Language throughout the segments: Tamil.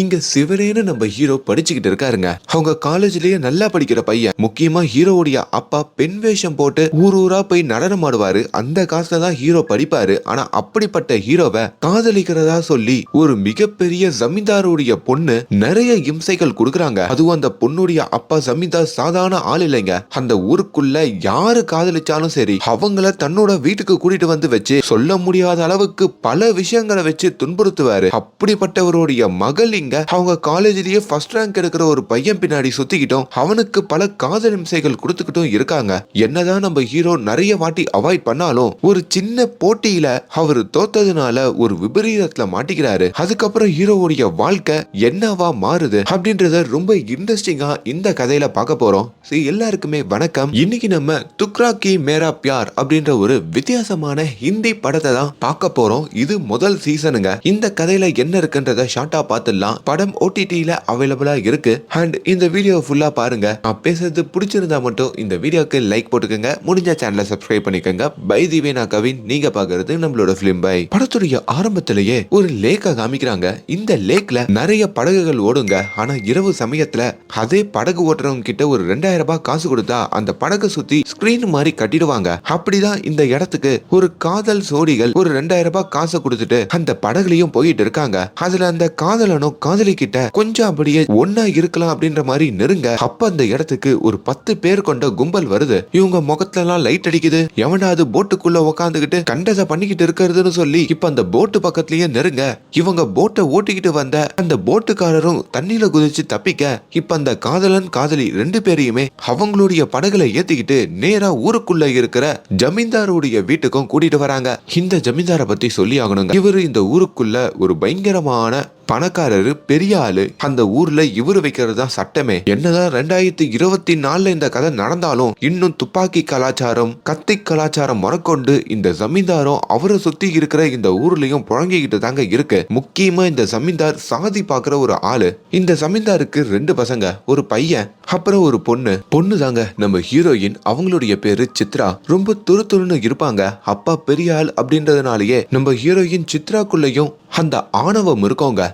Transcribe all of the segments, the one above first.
இங்க சிவரேன்னு நம்ம ஹீரோ படிச்சுக்கிட்டு இருக்காருங்க. அவங்க காலேஜ்லயே நல்லா படிக்கிற பையன். முக்கியமா ஹீரோவுடைய அப்பா பெண் வேஷம் போட்டு ஊர் ஊரா போய் நடனம் ஆடுவாரு. அந்த காசுல தான் ஹீரோ படிப்பாரு. ஆனா அப்படிப்பட்ட ஹீரோவை காதலிக்கிறதா சொல்லி ஒரு மிகப்பெரிய ஜமீன்தாருடைய பொண்ணு நிறைய இம்சைகள் கொடுக்குறாங்க. அதுவும் அந்த பொண்ணுடைய அப்பா ஜமீன்தார் சாதாரண ஆள் இல்லைங்க. அந்த ஊருக்குள்ள யாரு காதலிச்சாலும் சரி அவங்கள தன்னோட வீட்டுக்கு கூட்டிட்டு வந்து வச்சு சொல்ல முடியாத அளவுக்கு பல விஷயங்களை வச்சு துன்புறுத்துவாரு. அப்படிப்பட்டவருடைய மகள் இங்க அவங்க காலேஜ்லயே ஃபர்ஸ்ட் ரேங்க் எடுக்கிற ஒரு பையன் பின்னாடி சுத்திக்கிட்டும் அவனுக்கு பல காதல் இம்சைகள் கொடுத்துக்கிட்டும் இருக்காங்க. என்னதான் நம்ம ஹீரோ நிறைய வாட்டி அவாய்ட் பண்ணாலும் ஒரு சின்ன போட்டியில அவர் தோத்ததுனால ஒரு விபரீதத்துல மாட்டிக்கிறாரு. அதுக்கப்புறம் ஹீரோவுடைய வாழ்க்கை என்னவா மாறுது அப்படின்றத ரொம்ப இன்ட்ரெஸ்டிங்கா இந்த கதையில பார்க்க போறோம். சரி எல்லாருக்குமே வணக்கம். இன்னைக்கு நம்ம துக்ரா கி மேரா பியார் அப்படின்ற ஒரு வித்தியாசமான ஹிந்தி படத்தை தான் பார்க்க போறோம். இது முதல் சீசனுங்க இந்த கதையில என்ன இருக்குன்றத ஷார்ட்டா பார்த்துடலாம். படம் ஓடிடியில அவைலபிளாக இருக்கு. அண்ட் இந்த வீடியோ ஃபுல்லாக பாருங்க. நான் பேசுறது பிடிச்சிருந்தா மட்டும் இந்த வீடியோக்கு லைக் போட்டுக்கோங்க. முடிஞ்ச சேனலை சப்ஸ்கிரைப் பண்ணிக்கோங்க. பை திவே நான் கவின். நீங்க பாக்குறது நம்மளோட பிலிம் பை படத்துடைய ஆரம்பத்திலேயே ஒரு லேக்க காமிக்கிறாங்க. இந்த லேக்ல நிறைய படகுகள் ஓடுங்க. ஆனா இரவு சமயத்துல அதே படகு ஓட்டுறவங்க கிட்ட ஒரு ரெண்டாயிரம் ரூபாய் காசு கொடுத்தா அந்த படகு சுத்தி ஸ்கிரீன் மாதிரி கட்டிடுவாங்க. அப்படிதான் இந்த இடத்துக்கு ஒரு காதல் சோடிகள் ஒரு ரெண்டாயிரம் ரூபாய் காசை கொடுத்துட்டு அந்த படகுலயும் போயிட்டு இருக்காங்க. அதுல அந்த காதலனும் காதலி கிட்ட கொஞ்சம் அப்படியே ஒன்னா இருக்கலாம் அப்படின்ற மாதிரி நெருங்க அப்ப அந்த இடத்துக்கு ஒரு பத்து பேர் கொண்ட கும்பல் வருது. இவங்க முகத்துல எல்லாம் லைட் அடிக்குது. எவனாவது போட்டுக்குள்ள உக்காந்துகிட்டு கண்டதை பண்ணிக்கிட்டு இருக்கிறதுன்னு சொல்லி இப்ப அந்த போட்டு பக்கத்துலயே நெருங்க. இவங்க போட்டை ஓட்டிக்கிட்டு வந்த அந்த போட்டுக்காரரும் தண்ணியில குதிச்சு தப்பிக்க இப்ப அந்த காதலன் காதலி ரெண்டு பேரையுமே அவங்களுடைய படகுல ஏத்திக்கிட்டு நேரா ஊருக்குள்ள இருக்கிற ஜமீன்தாருடைய வீட்டுக்கும் கூட்டிட்டு வராங்க. இந்த ஜமீன்தாரை பத்தி சொல்லி ஆகணுங்க இவரு இந்த ஊருக்குள்ள ஒரு பயங்கரமான பணக்காரரு பெரிய ஆளு அந்த ஊர்ல இவரு வைக்கிறது தான் சட்டமே. என்னதான் ரெண்டாயிரத்தி இருபத்தி நாலுல இந்த கதை நடந்தாலும் இன்னும் துப்பாக்கி கலாச்சாரம் கத்தி கலாச்சாரம் முறக்கொண்டு இந்த ஜமீன்தாரும் அவரை சுத்தி இருக்கிற இந்த ஊர்லயும் புழங்கிக்கிட்டு தாங்க இருக்கு. முக்கியமா இந்த ஜமீன்தார் சாதி பாக்குற ஒரு ஆளு. இந்த ஜமீன்தாருக்கு ரெண்டு பசங்க ஒரு பையன் அப்புறம் ஒரு பொண்ணு. பொண்ணு தாங்க நம்ம ஹீரோயின் அவங்களுடைய பேரு சித்ரா. ரொம்ப துரு துருன்னு இருப்பாங்க. அப்பா பெரிய ஆள் அப்படின்றதுனாலயே நம்ம ஹீரோயின் சித்ராக்குள்ளயும் அந்த ஆணவம் இருக்கோங்க.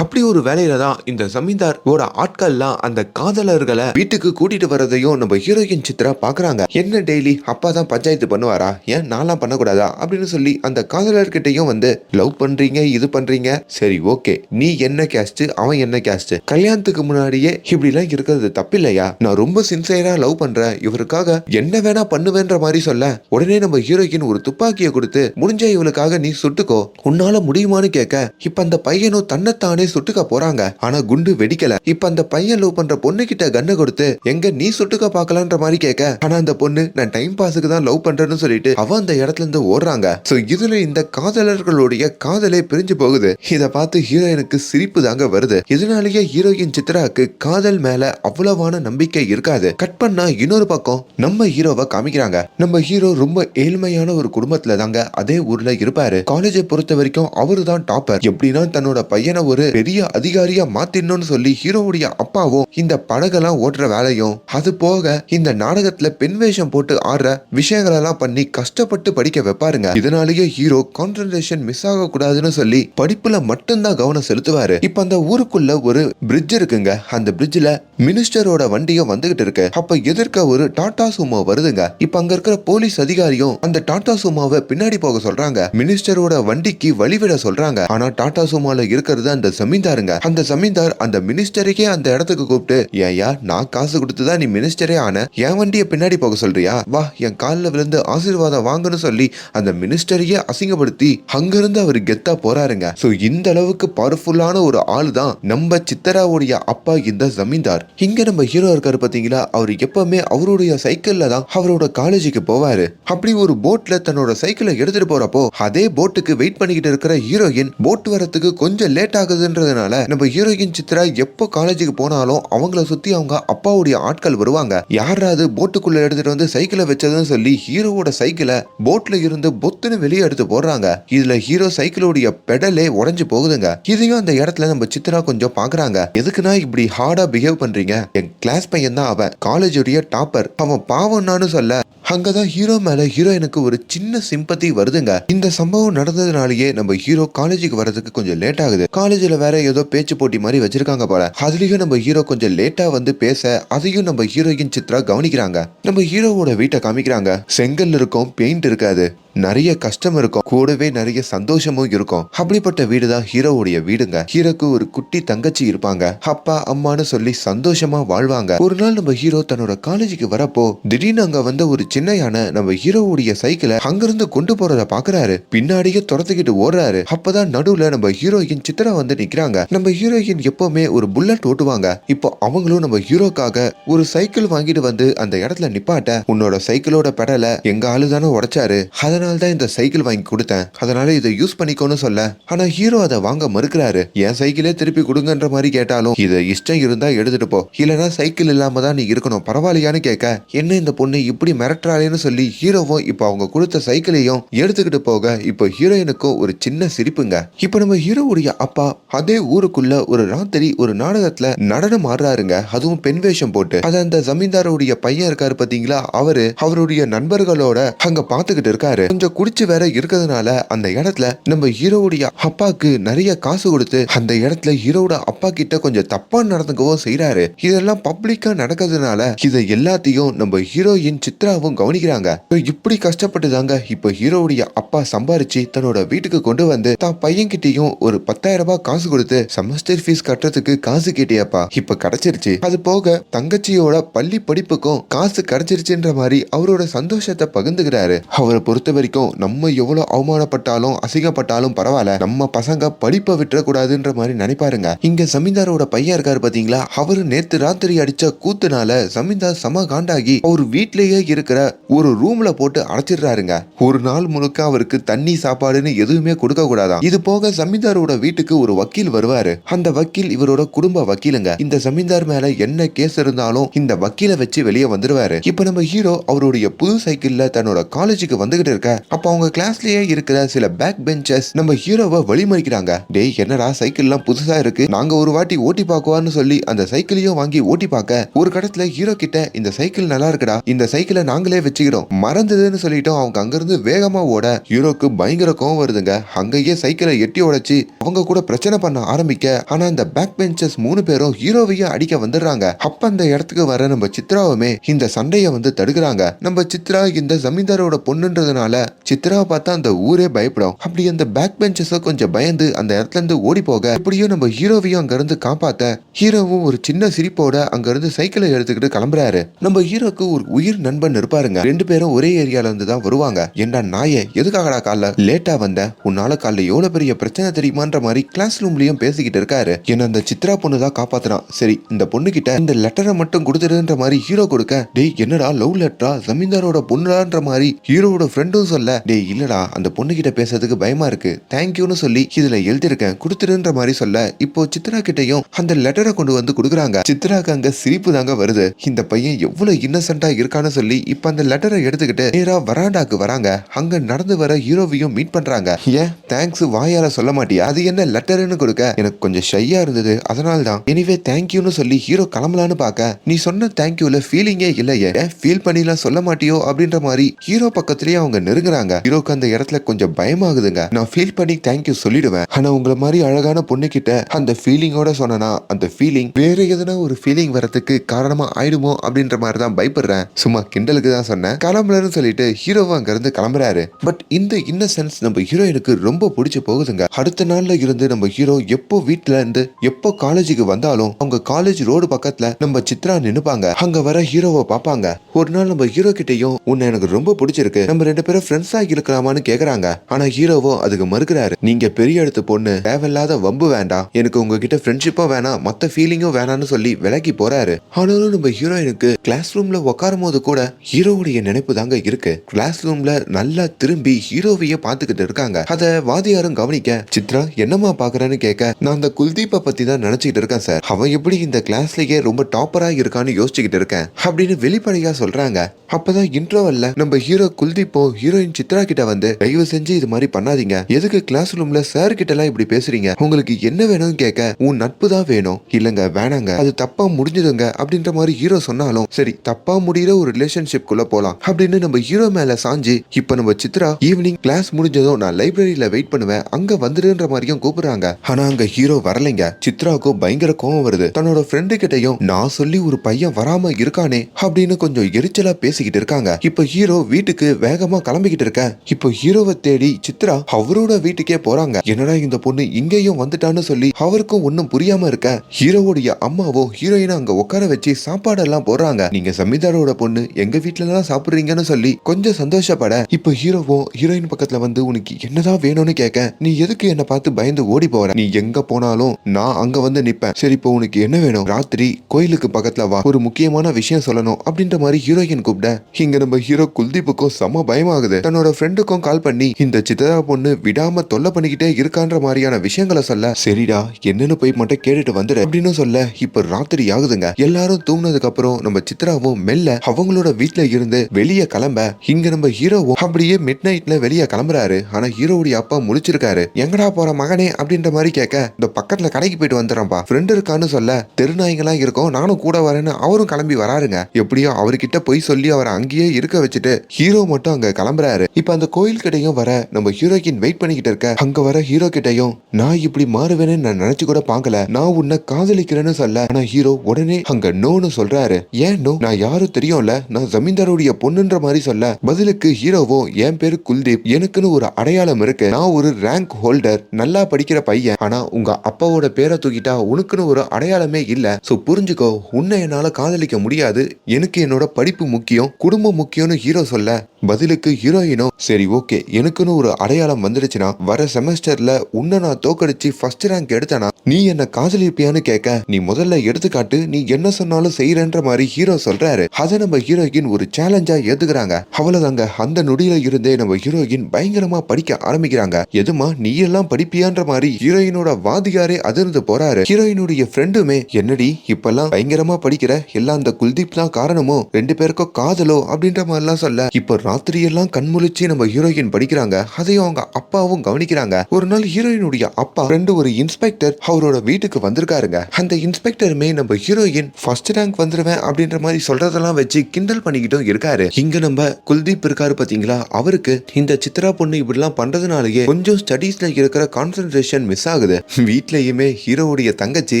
அப்படி ஒரு வேலையில தான் இந்த ஜமீன்தாரோட ஆட்கள்லாம் அந்த காதலர்களை வீட்டுக்கு கூட்டிட்டு வரதையும் நம்ம ஹீரோயின் சித்ரா பாக்குறாங்க. என்ன டெய்லி அப்பா தான் பஞ்சாயத்து பண்ணுவாரா? ஏன் நான்லாம் பண்ணக்கூடாதா? அப்படின்னு சொல்லி அந்த காதலர்கிட்டயும் வந்து லவ் பண்றீங்க இது பண்றீங்க. சரி ஓகே. நீ என்ன கேஸ்ட் அவன் என்ன கேஸ்ட் கல்யாணத்துக்கு முன்னாடியே இப்படிலாம் இருக்கிறது தப்பில்லையா? நான் ரொம்ப சின்சியரா லவ் பண்றேன். இவருக்காக என்ன வேணா பண்ணுவேன்ற மாதிரி சொல்ல உடனே நம்ம ஹீரோயின் ஒரு துப்பாக்கியை கொடுத்து முடிஞ்ச இவளுக்காக நீ சுட்டுக்கோ. உன்னால முடியுமான்னு கேட்க இப்ப அந்த பையனும் தன்னைத்தானே சுட்டுக்க போறாங்க. ஆனா குண்டு வெடிக்கல. இப்ப அந்த பையன் லவ் பண்ற பொண்ணு கிட்ட கண்ணை கொடுத்து எங்க நீ சுட்டுக்க பாக்கலான்ற மாதிரி கேட்க? ஆனா அந்த பொண்ணு நான் டைம் பாஸுக்கு தான் லவ் பண்றேன்னு சொல்லிட்டு அவ அந்த இடத்துல இருந்து ஓடுறாங்க. சோ இதுல இந்த காதலர்களுடைய காதலே பிரிஞ்சு போகுது. இத பார்த்து ஹீரோயினுக்கு சிரிப்பு தாங்க வருது. இதனாலேயே ஹீரோயின் சித்ராக்கு காதல் மேல அவ்வளவான நம்பிக்கை இருக்காது. கட் பண்ணா இன்னொரு பக்கம் நம்ம ஹீரோவை காமிக்கிறாங்க. நம்ம ஹீரோ ரொம்ப ஏழ்மையான ஒரு குடும்பத்துல தாங்க அதே ஊர்ல இருப்பாரு. காலேஜை பொறுத்த வரைக்கும் அவரு தான் டாப்பர் எப்படின்னா தன்னோட பையனை ஒரு பெரிய அதிகாரியா மாத்திடணும்னு சொல்லி ஹீரோவுடைய அப்பாவும் இந்த படகெல்லாம் ஓட்டுற வேலையும் அது போக இந்த நாடகத்துல பெண் வேஷம் போட்டு ஆடுற விஷயங்கள் எல்லாம் பண்ணி கஷ்டப்பட்டு படிக்க வைப்பாருங்க. இதனாலேயே ஹீரோ கான்சன்ட்ரேஷன் மிஸ் ஆக கூடாதுன்னு சொல்லி படிப்புல மட்டும்தான் கவனம் செலுத்துவாரு. இப்ப அந்த ஊருக்குள்ள ஒரு பிரிட்ஜ் இருக்குங்க. அந்த பிரிட்ஜ்ல மினிஸ்டரோட வண்டியும் வந்துகிட்டு இருக்கு. அப்ப எதிர்க்க ஒரு டாடா சுமோ வருதுங்க. இப்ப அங்க இருக்கிற போலீஸ் அதிகாரியும் அந்த டாடா சுமோவை பின்னாடி போக சொல்றாங்க. மினிஸ்டரோட வண்டிக்கு வழிவிட சொல்றாங்க. ஆனா டாடா சுமோல இருக்கிறது அந்த ஜமீன்தாருங்க. அந்த ஜமீன்தார் அந்த மினிஸ்டருக்கே அந்த இடத்துக்கு கூப்பிட்டு ஏயா நான் காசு கொடுத்துதான் நீ மினிஸ்டரே ஆன? என் வண்டியை பின்னாடி போக சொல்றியா? வா என் காலில் விழுந்து ஆசீர்வாதம் வாங்கன்னு சொல்லி அந்த மினிஸ்டரையே அசிங்கப்படுத்தி அங்கிருந்து அவர் கெத்தா போறாருங்க. சோ இந்த அளவுக்கு பவர்ஃபுல்லான ஒரு ஆளு தான் நம்ம சித்தராவுடைய அப்பா இந்த ஜமீன்தார். இங்க நம்ம ஹீரோ இருக்காரு பாத்தீங்களா? அவர் எப்பவுமே அவருடைய சைக்கிள்ல தான் அவரோட காலேஜுக்கு போவாரு. அப்படி ஒரு போட்ல தன்னோட சைக்கிளை எடுத்துட்டு போறப்போ அதே போட்டுக்கு வெயிட் பண்ணிக்கிட்டு இருக்கிற ஹீரோயின் போட் வரத்துக்கு கொஞ்சம் லேட் அப்படின்றதுனால நம்ம ஹீரோயின் சித்ரா எப்போ காலேஜுக்கு போனாலும் அவங்கள சுத்தி அவங்க அப்பாவுடைய ஆட்கள் வருவாங்க. யாராவது போட்டுக்குள்ள எடுத்துட்டு வந்து சைக்கிளை வச்சதுன்னு சொல்லி ஹீரோவோட சைக்கிளை போட்ல இருந்து பொத்துன்னு வெளியே எடுத்து போடுறாங்க. இதுல ஹீரோ சைக்கிளோடைய பெடலே உடஞ்சு போகுதுங்க. இதையும் அந்த இடத்துல நம்ம சித்ரா கொஞ்சம் பாக்குறாங்க. எதுக்குன்னா இப்படி ஹார்டா பிஹேவ் பண்றீங்க? என் கிளாஸ் பையன் தான் அவன். காலேஜுடைய டாப்பர் அவன் பாவம்னானு சொல்ல அங்கதான் ஹீரோ மேல ஹீரோயினுக்கு ஒரு சின்ன சிம்பத்தி வருதுங்க. இந்த சம்பவம் நடந்ததுனாலயே நம்ம ஹீரோ காலேஜுக்கு வரதுக்கு கொஞ்சம் லேட் ஆகுது. காலேஜ்ல வேற ஏதோ பேச்சு போட்டி மாதிரி வச்சிருக்காங்க போல. அதுலயும் நம்ம ஹீரோ கொஞ்சம் லேட்டா வந்து பேச அதையும் நம்ம ஹீரோயின் சித்ரா கவனிக்கிறாங்க. நம்ம ஹீரோவோட வீட்டை காமிக்கிறாங்க. செங்கல் இருக்கும் பெயிண்ட் இருக்காது. நிறைய கஷ்டம் இருக்கும். கூடவே நிறைய சந்தோஷமும் இருக்கும். அப்படிப்பட்ட வீடு தான் ஹீரோவுடைய வீடுங்க. ஹீரோக்கு ஒரு குட்டி தங்கச்சி இருப்பாங்க. அப்பா அம்மான்னு சொல்லி சந்தோஷமா வாழ்வாங்க. ஒரு நாள் நம்ம ஹீரோ தன்னோட காலேஜுக்கு வரப்போ திடீர்னு அங்க வந்த ஒரு சின்ன யானை நம்ம ஹீரோவுடைய சைக்கிளை அங்கிருந்து கொண்டு போறத பாக்குறாரு. பின்னாடியே துரத்துக்கிட்டு ஓடுறாரு. அப்பதான் நடுவுல நம்ம ஹீரோயின் சித்ரா வந்து நிக்கிறாங்க. நம்ம ஹீரோயின் எப்பவுமே ஒரு புல்லட் ஓட்டுவாங்க. இப்போ அவங்களும் நம்ம ஹீரோக்காக ஒரு சைக்கிள் வாங்கிட்டு வந்து அந்த இடத்துல நிப்பாட்ட உன்னோட சைக்கிளோட பெடலை எங்க ஆளு தானே உடைச்சாரு. அதனால தான் இந்த சைக்கிள் வாங்கி கொடுத்தேன். அதனால இதை யூஸ் பண்ணிக்கோன்னு சொல்ல. ஆனா ஹீரோ அதை வாங்க மறுக்கிறாரு. என் சைக்கிளே திருப்பி கொடுங்கன்ற மாதிரி கேட்டாலும் இது இஷ்டம் இருந்தா எடுத்துட்டு போ. இல்லனா சைக்கிள் இல்லாம தான் நீ இருக்கணும். பரவாயில்லையான்னு கேட்க என்ன இந்த பொண்ணு இப்படி மிரட்டுறாளேன்னு சொல்லி ஹீரோவும் இப்போ அவங்க கொடுத்த சைக்கிளையும் எடுத்துக்கிட்டு போக இப்போ ஹீரோயினுக்கும் ஒரு சின்ன சிரிப்புங்க. இப்போ நம்ம ஹீரோவுடைய அப்பா அதே ஊருக்குள்ள ஒரு ராத்திரி ஒரு நாடகத்துல நடனம் ஆடுறாருங்க. அதுவும் பெண் வேஷம் போட்டு. அது அந்த ஜமீன்தாருடைய பையன் இருக்காரு பாத்தீங்களா? அவரு அவருடைய நண்பர்களோட அங்க பாத்துக்கிட்டு இருக்காரு. கொஞ்சம் குடிச்சு வேற இருக்கிறதுனால அந்த இடத்துல நம்ம ஹீரோவுடைய அப்பாக்கு நிறைய காசு கொடுத்து அந்த இடத்துல ஹீரோட அப்பா கிட்ட கொஞ்சம் தப்பா நடந்துக்கவும் செய்யறாரு இதெல்லாம் பப்ளிக்கா நடக்கிறதுனால இதை எல்லாத்தையும் நம்ம ஹீரோயின் சித்ராவும் கவனிக்கிறாங்க. இப்படி கஷ்டப்பட்டு தாங்க இப்ப ஹீரோவுடைய அப்பா சம்பாரிச்சு தன்னோட வீட்டுக்கு கொண்டு வந்து தான் பையன்கிட்டயும் ஒரு பத்தாயிரம் ரூபாய் காசு கொடுத்து செமஸ்டர் ஃபீஸ் கட்டுறதுக்கு காசு கேட்டியாப்பா. இப்ப கிடைச்சிருச்சு. அது போக தங்கச்சியோட பள்ளி படிப்புக்கும் காசு கிடைச்சிருச்சுன்ற மாதிரி அவரோட சந்தோஷத்தை பகிர்ந்துக்கிறாரு. அவரை பொறுத்தவரை வரைக்கும் நம்ம எவ்வளவு அவமானப்பட்டாலும் அசிங்கப்பட்டாலும் பரவாயில்ல. நம்ம பசங்க படிப்பை விட்டுறக்கூடாதுன்ற மாதிரி நினைப்பாருங்க. இங்க ஜமீன்தாரோட பையன் இருக்காரு பாத்தீங்களா? அவரு நேத்து ராத்திரி அடிச்ச கூத்துனால ஜமீன்தார் சம காண்டாகி அவர் வீட்லயே இருக்கிற ஒரு ரூம்ல போட்டு அடைச்சிடுறாருங்க. ஒரு நாள் முழுக்க அவருக்கு தண்ணி சாப்பாடுன்னு எதுவுமே கொடுக்க கூடாதாம் இது போக ஜமீன்தாரோட வீட்டுக்கு ஒரு வக்கீல் வருவாரு. அந்த வக்கீல் இவரோட குடும்ப வக்கீலுங்க. இந்த ஜமீன்தார் மேல என்ன கேஸ் இருந்தாலும் இந்த வக்கீலை வச்சு வெளியே வந்துருவாரு. இப்ப நம்ம ஹீரோ அவருடைய புது சைக்கிள்ல தன்னோட காலேஜுக்கு வந்துகிட்டு இருக்க அப்ப அவங்க கிளாஸ்லயே இருக்கிற சில பேக் பெஞ்சஸ் நம்ம ஹீரோவை வழிமறிக்கிறாங்க. டேய் என்னடா சைக்கிள் எல்லாம் புதுசா இருக்கு? நாங்க ஒரு வாட்டி ஓட்டி பாக்குவான்னு சொல்லி அந்த சைக்கிளையும் வாங்கி ஓட்டி பார்க்க ஒரு கடத்துல ஹீரோ கிட்ட இந்த சைக்கிள் நல்லா இருக்குடா. இந்த சைக்கிளை நாங்களே வச்சுக்கிறோம். மறந்ததுன்னு சொல்லிட்டோம் அவங்க அங்கிருந்து வேகமா ஓட ஹீரோக்கு பயங்கர கோவம் வருதுங்க. அங்கேயே சைக்கிளை எட்டி உடைச்சு அவங்க கூட பிரச்சனை பண்ண ஆரம்பிக்க ஆனா அந்த பேக் பெஞ்சஸ் மூணு பேரும் ஹீரோவையும் அடிக்க வந்துடுறாங்க. அப்ப அந்த இடத்துக்கு வர நம்ம சித்ராவுமே இந்த சண்டையை வந்து தடுக்கிறாங்க. நம்ம சித்ரா இந்த ஜமீன்தாரோட பொண்ணுன்றதுனால சித்ராவை பார்த்தா அந்த ஊரே பயப்படும். அப்படி அந்த பேக் பெஞ்சஸ கொஞ்சம் பயந்து அந்த இடத்துல இருந்து ஓடி போக. இப்படியும் நம்ம ஹீரோவையும் அங்க இருந்து காப்பாத்த ஹீரோவும் ஒரு சின்ன சிரிப்போட அங்க இருந்து சைக்கிளை எடுத்துக்கிட்டு கிளம்புறாரு. நம்ம ஹீரோக்கு ஒரு உயிர் நண்பன் இருப்பாருங்க. ரெண்டு பேரும் ஒரே ஏரியால இருந்து தான் வருவாங்க. ஏண்டா நாயே எதுக்காகடா காலைல லேட்டா வந்த? உன்னால காலைல எவ்வளவு பெரிய பிரச்சனை தெரியுமான்ற மாதிரி கிளாஸ் ரூம்லயும் பேசிக்கிட்டு இருக்காரு. என்ன அந்த சித்ரா பொண்ணு தான் காப்பாத்துறான். சரி இந்த பொண்ணு கிட்ட இந்த லெட்டரை மட்டும் கொடுத்துருன்ற மாதிரி ஹீரோ கொடுக்க டேய் என்னடா லவ் லெட்டரா ஜமீன்தாரோட பொண்ணுடான்ற மாதிரி ஹீரோவோட ஃப்ரெண்டும் சொல்ல. டேய் இல்லடா அந்த பொண்ணு கிட்ட பேசுறதுக்கு பயமா இருக்கு. தேங்க்யூன்னு சொல்லி இதுல எழுதியிருக்கேன். கொடுத்துருன்ற மாதிரி சொல்ல. இப்போ சித்ரா கிட்டையும் அந்த லெட்டரை கொண்டு வந்து கொடுக்குறாங்க. சித்ராக்கு அங்க சிரிப்பு தாங்க வருது. இந்த பையன் எவ்வளவு இன்னசென்ட்டா இருக்கான்னு சொல்லி இப்ப அந்த லெட்டரை எடுத்துக்கிட்டு நேரா வராண்டாக்கு வராங்க. அங்க நடந்து வர ஹீரோவையும் மீட் பண்றாங்க. ஏன்? தேங்க்ஸ் வாயால சொல்ல மாட்டியா? அது என்ன லெட்டர்னு கொடுக்க? எனக்கு கொஞ்சம் ஷையா இருந்தது. அதனால தான். எனிவே தேங்க்யூன்னு சொல்லி ஹீரோ கிளம்பலான்னு பார்க்க நீ சொன்ன தேங்க்யூல ஃபீலிங்கே இல்லையே. ஃபீல் பண்ணிலாம் சொல்ல மாட்டியோ? அப்படின்ற மாதிரி ஹீரோ பக்கத்துலயே அவங்க நெருங்குறாங்க. ஹீரோக்கு அந்த இடத்துல கொஞ்சம் பயமாகுதுங்க. நான் ஃபீல் பண்ணி தேங்க்யூ சொல்லிடுவேன். ஆனா உங்களை மாதிரி அழகான பொண்ணு கிட்ட அந்த ஃபீலிங்கோட சொன்னனா அந்த ஃபீலிங் வேற எதனா ஒரு ஃபீலிங் வரதுக்கு காரணமா ஆயிடுமோ அப்படின்ற மாதிரி தான் பயப்படுறேன். சும்மா கிண்டலுக்கு தான் சொன்னேன். கிளம்பலன்னு சொல்லிட்டு ஹீரோவை அங்க இருந்து கிளம்புறாரு. பட் இந்த இன்னசென்ஸ் நம்ம ஹீரோயினுக்கு ரொம்ப பிடிச்சு போகுதுங்க. அடுத்த நாள்ல இருந்து நம்ம ஹீரோ எப்போ வீட்டுல இருந்து எப்போ காலேஜுக்கு வந்தாலும் அவங்க காலேஜ் ரோடு பக்கத்துல நம்ம சித்ரா நின்னுப்பாங்க. அங்க வர ஹீரோவை பார்ப்பாங்க. ஒரு நாள் நம்ம ஹீரோ கிட்டயும் உன்னை எனக்கு ரொம்ப பிடிச்சிருக்கு. நம்ம ரெண்டு பேரும் ஃப்ரெண்ட்ஸா இருக்கலாமான்னு கேக்குறாங்க. ஆனா ஹீரோவோ அதுக்கு மறுக்கிறாரு. நீங்க பெரிய இடத்து பொண்ணு தேவையில்லாத வம்பு வேண்டாம். எனக்கு உங்ககிட்ட ஃப்ரெண்ட்ஷிப்பும் வேணாம். மத்த ஃபீலிங்கும் வேணாம்னு சொல்லி விலகி போறாரு. ஆனாலும் நம்ம ஹீரோயினுக்கு கிளாஸ் ரூம்ல உட்காரும் போது கூட ஹீரோவுடைய நினைப்பு தாங்க இருக்கு. கிளாஸ் ரூம்ல நல்லா திரும்பி ஹீரோவையே பாத்துக்கிட்டு இருக்காங்க. அத வாதியாரும் கவனிக்க சித்ரா என்னம்மா பாக்குறேன்னு கேட்க நான் அந்த குல்தீப்பை பத்தி தான் நினைச்சிட்டு இருக்கேன் சார். அவன் எப்படி இந்த கிளாஸ்லயே ரொம்ப டாப்பரா இருக்கான்னு யோசிச்சுக்கிட்டு இருக்கேன். அப்படின்னு வெளிப்படையா சொல்றாங்க. அப்பதான் இன்ட்ரோவல்ல நம்ம ஹீரோ குல்தீப்போ ஹீரோயின் சித்ரா கிட்ட வந்து தயவு செஞ்சு இது மாதிரி பண்ணாதீங்க. எதுக்கு கிளாஸ் ரூம்ல சார் கிட்ட எல்லாம் இப்படி பேசுறீங்க? உங்களுக்கு என்ன வேணும்னு கேட்க உன் நட்பு தான் வேணும். இல்லங்க வேணாங்க. அது தப்பா முடிஞ்சதுங்க அப்படின்ற மாதிரி ஹீரோ சொன்னாலும் சரி தப்பா முடியிற ஒரு ரிலேஷன்ஷிப் குள்ள போலாம். அப்படின்னு நம்ம ஹீரோ மேல சாஞ்சு இப்ப நம்ம சித்ரா ஈவினிங் கிளாஸ் முடிஞ்சதும் நான் லைப்ரரியில வெயிட் பண்ணுவேன். அங்க வந்துருன்ற மாதிரியும் கூப்பிடுறாங்க. ஆனா அங்க ஹீரோ வரலைங்க. சித்ராவுக்கும் பயங்கர கோவம் வருது. தன்னோட ஃப்ரெண்டு கிட்டயும் நான் சொல்லி ஒரு பையன் வராம இருக்கானே அப்படின்னு கொஞ்சம் எரிச்சலா பேசிக்கிட்டு இருக்காங்க. இப்ப ஹீரோ வீட்டுக்கு வேகமா கிளம்பிக்கிட்டு இருக்க. இப்போ ஹீரோவை தேடி சித்ரா அவரோட வீட்டுக்கே போறாங்க. என்னடா இந்த பொண்ணு இங்கேயும் வந்துட்டான்னு சொல்லி அவருக்கும் ஒன்னும் புரியாம இருக்க. ஹீரோவுடைய அம்மாவோ ஹீரோயினை அங்க உட்கார வச்சு சாப்பாடெல்லாம் போடுறாங்க. நீங்க சமிதாரோட பொண்ணு எங்க வீட்டுல எல்லாம் சாப்பிடுறீங்கன்னு சொல்லி கொஞ்சம் சந்தோஷப்பட. இப்போ ஹீரோவும் ஹீரோயின் பக்கத்துல வந்து உனக்கு என்னதான் வேணும்னு கேட்க நீ எதுக்கு என்ன பார்த்து பயந்து ஓடி போற? நீ எங்க போனாலும் நான் அங்க வந்து நிப்பேன். சரி இப்போ உனக்கு என்ன வேணும்? ராத்திரி கோயிலுக்கு பக்கத்துல வா. ஒரு முக்கியமான விஷயம் சொல்லணும் அப்படின்ற மாதிரி ஹீரோயின் கூப்பிட இங்க நம்ம ஹீரோ குல்தீப்புக்கும் செம பயமாகுது. தன்னோட ஃப்ரெண்டுக்கும் கால் பண்ணி இந்த சித்ரா பொண்ணு விடாம தொல்லை பண்ணிக்கிட்டே இருக்கான்ற மாதிரியான விஷயங்களை சொல்ல சரிடா என்னன்னு போய் மட்டும் கேட்டுட்டு வந்துடு அப்படின்னு சொல்ல இப்ப ராத்திரி ஆகுதுங்க. எல்லாரும் தூங்கினதுக்கு அப்புறம் நம்ம சித்ராவும் மெல்ல அவங்களோட வீட்டுல இருந்து வெளியே கிளம்ப இங்க நம்ம ஹீரோவும் அப்படியே மிட் நைட்ல வெளியே கிளம்புறாரு. ஆனா ஹீரோவுடைய அப்பா முழிச்சிருக்காரு. எங்கடா போற மகனே? அப்படின்ற மாதிரி கேட்க இந்த பக்கத்துல கடைக்கு போயிட்டு வந்துடுறேன்ப்பா. ஃப்ரெண்டு இருக்கான்னு சொல்ல தெருநாய்ங்களாம் இருக்கும் நானும் கூட வரேன்னு அவரும் கிளம்பி வராருங்க. எப்படியோ அவருக்கு கிட்ட போய் சொல்லி அவரை அங்கேயே இருக்க வச்சுட்டு ஹீரோ மட்டும் அங்க கிளம்புறாரு. இப்ப அந்த கோயில் கிட்டையும் வர நம்ம ஹீரோயின் வெயிட் பண்ணிக்கிட்டு இருக்க. அங்க வர ஹீரோ கிட்டையும் நான் இப்படி மாறுவேன்னு நான் நினைச்சு கூட பாக்கல நான் உன்னை காதலிக்கிறேன்னு சொல்ல. ஆனா ஹீரோ உடனே அங்க நோன்னு சொல்றாரு. ஏன் நோ? நான் யாரும் தெரியும்ல? நான் ஜமீன்தாருடைய பொண்ணுன்ற மாதிரி சொல்ல. பதிலுக்கு ஹீரோவோ என் பேரு குல்தீப். எனக்குன்னு ஒரு அடையாளம் இருக்கு. நான் ஒரு ரேங்க் ஹோல்டர் நல்லா படிக்கிற பையன். ஆனா உங்க அப்பாவோட பேரை தூக்கிட்டா உனக்குன்னு ஒரு அடையாளமே இல்ல. சோ புரிஞ்சுக்கோ உன்னை என்னால காதலிக்க முடியாது. எனக்கு என்னோட படிப்பு முக்கியம் குடும்பம் முக்கியம்னு ஹீரோ சொல்ல பதிலுக்கு ஹீரோயினும் சரி ஓகே எனக்குன்னு ஒரு அடையாளம் வந்துடுச்சுன்னா வர செமஸ்டர்ல உன்னை நான் தோக்கடிச்சு ஃபர்ஸ்ட் ரேங்க் எடுத்தனா நீ என்ன காதலிப்பியான்னு கேட்க நீ முதல்ல எடுத்துக்காட்டு நீ என்ன சொன்னாலும் செய்யறன்ற மாதிரி ஹீரோ சொல்றாரு. அதை நம்ம ஹீரோயின் ஒரு சேலஞ்சா ஏத்துக்கிறாங்க. அவ்வளவுதாங்க. அந்த நொடியில இருந்தே நம்ம ஹீரோயின் பயங்கரமா படிக்க ஆரம்பிக்கிறாங்க. எதுமா நீ எல்லாம் படிப்பியான்ற மாதிரி ஹீரோயினோட வாதியாரே அதிர்ந்து போறாரு. ஹீரோயினுடைய ஃப்ரெண்டுமே என்னடி இப்பெல்லாம் பயங்கரமா படிக்கிற? எல்லாம் அந்த குல்தீப் தான் காரணமோ? ரெண்டு பேருக்கும் காதலோ அப்படின்ற மாதிரிலாம் சொல்ல இப்போ ராத்திரி எல்லாம் கண்முழிச்சு நம்ம ஹீரோயின் படிக்கிறாங்க அதையும் அவங்க அப்பாவும் கவனிக்கிறாங்க. ஒரு நாள் ஹீரோயினுடைய அப்பா ரெண்டு ஒரு இன்ஸ்பெக்டர் அவரோட வீட்டுக்கு வந்திருக்காருங்க. அந்த இன்ஸ்பெக்டருமே நம்ம ஹீரோயின் ஃபர்ஸ்ட் ரேங்க் வந்துருவேன் அப்படின்ற மாதிரி சொல்றதெல்லாம் வச்சு கிண்டல் பண்ணிக்கிட்டும் இருக்காரு. இங்க நம்ம குல்தீப் இருக்காரு பாத்தீங்களா? அவருக்கு இந்த சித்ரா பொண்ணு இப்படிலாம் பண்றதுனாலயே கொஞ்சம் ஸ்டடீஸ்ல இருக்கிற கான்சென்ட்ரேஷன் மிஸ் ஆகுது. வீட்லயுமே ஹீரோவுடைய தங்கச்சி